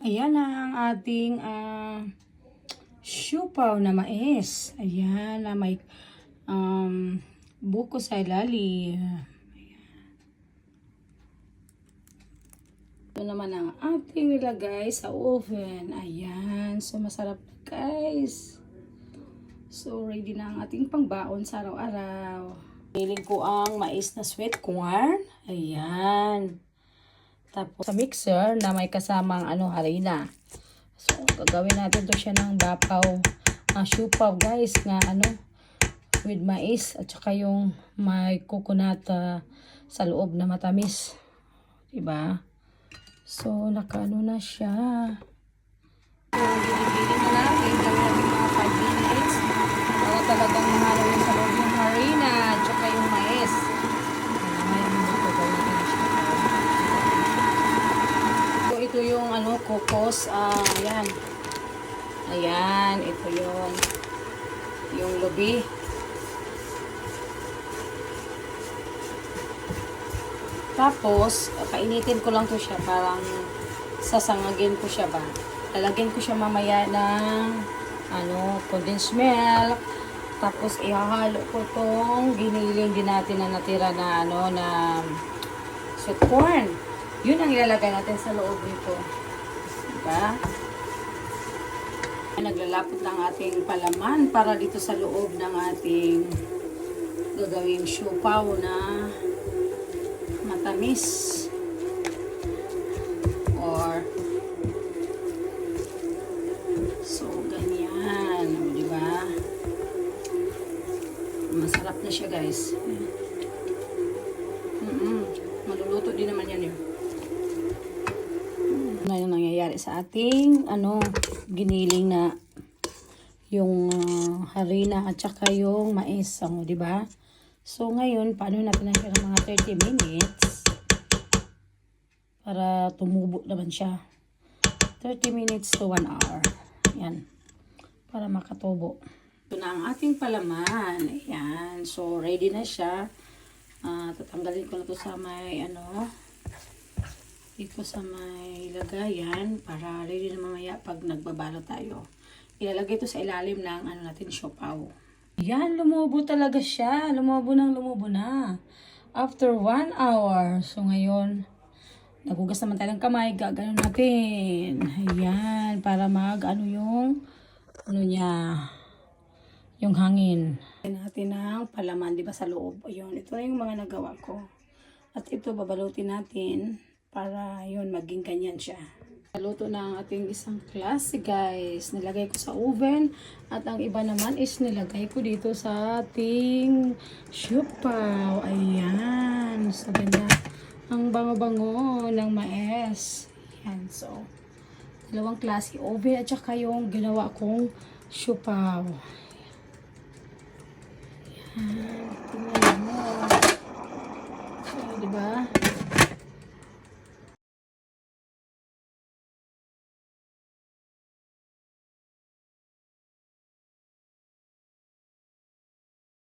Ayan ang ating ah, siupaw na mais. Ayan na may um, buko sa ilalim. Ito naman ang ating nilagay sa oven. Ayan. So, masarap guys. So, ready na ang ating pangbaon sa araw-araw. Piling ko ang mais na sweet corn. Ayan. Tapos, sa mixer na may kasamang ano, harina. So, gagawin natin to siya ng bapaw. Uh, siupaw guys nga ano, with mais at saka yung may coconut ah, sa loob na matamis. Diba? So, nakaano na siya. So, na natin. Gawin natin mga 5 minutes. Para talagang mahalo yung sa loob yung harina at saka yung mais. Ayan, ngayon dito gawin natin siya. So, ito yung ano, kokos. Ah, ayan. Ayan, ito yung yung lubi. Tapos, kainitin ko lang to siya. Parang sasangagin ko siya ba. Lalagyan ko siya mamaya ng ano, condensed milk. Tapos, ihahalo ko tong giniling din natin na natira na ano, na sweet corn. Yun ang ilalagay natin sa loob nito. Diba? Naglalapot ng ating palaman para dito sa loob ng ating gagawing siopaw na matamis. Or so ganyan. O, di ba masarap na siya guys mm -mm. maluluto din naman yan yun na yung nangyayari sa ating ano giniling na yung ah, harina at saka yung mais ang di ba So, ngayon, paano natin na siya ng mga 30 minutes para tumubo naman siya. 30 minutes to 1 hour. Yan. Para makatubo. Ito na ang ating palaman. Ayan. So, ready na siya. Ah, tatanggalin ko na to sa may, ano, dito sa may lagayan para ready na mamaya pag nagbabalo tayo. Ilalagay to sa ilalim ng, ano natin, siopaw. Yan, lumubo talaga siya. Lumubo nang lumubo na. After one hour. So, ngayon, nagugas naman tayo ng kamay. Gagano natin. Ayan, para mag, ano yung, ano niya, yung hangin. Natin ng palaman, di ba, sa loob. Ayun, ito na yung mga nagawa ko. At ito, babalutin natin para, yun, maging ganyan siya. Naluto na ang ating isang klase guys. Nilagay ko sa oven. At ang iba naman is nilagay ko dito sa ating siupaw. Ayan. So, ganda. Ang bango-bango ng mais. Ayan. So, dalawang klase oven at saka yung ginawa kong siupaw. Ayan. Tingnan mo. So, diba?